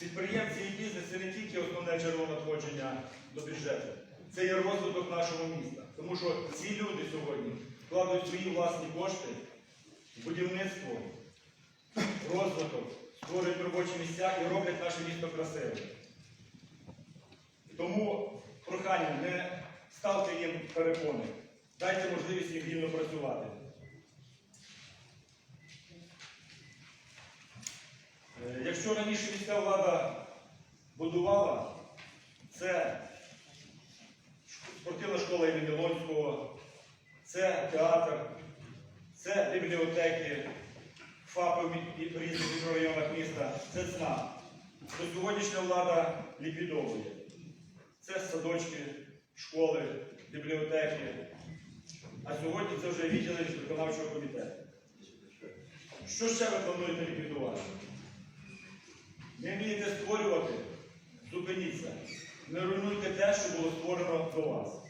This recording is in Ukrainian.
підприємці і бізнес це не тільки основне джерело надходження до бюджету, це є розвиток нашого міста. Тому що ці люди сьогодні вкладають свої власні кошти в будівництво, розвиток, створюють робочі місця і роблять наше місто красивим. Тому прохання, не ставте їм перепони, дайте можливість їм вільно працювати. Якщо раніше міська влада будувала, це спортивна школа імені Лонського, це театр, це бібліотеки, ФАПи в різних мікрорайонах міста, це ЦНАП. То сьогоднішня влада ліквідовує. Це садочки, школи, бібліотеки. А сьогодні це вже відділи виконавчого комітету. Що ще ви плануєте ліквідувати? Не вмієте створювати, зупиніться. Не руйнуйте те, що було створено до вас.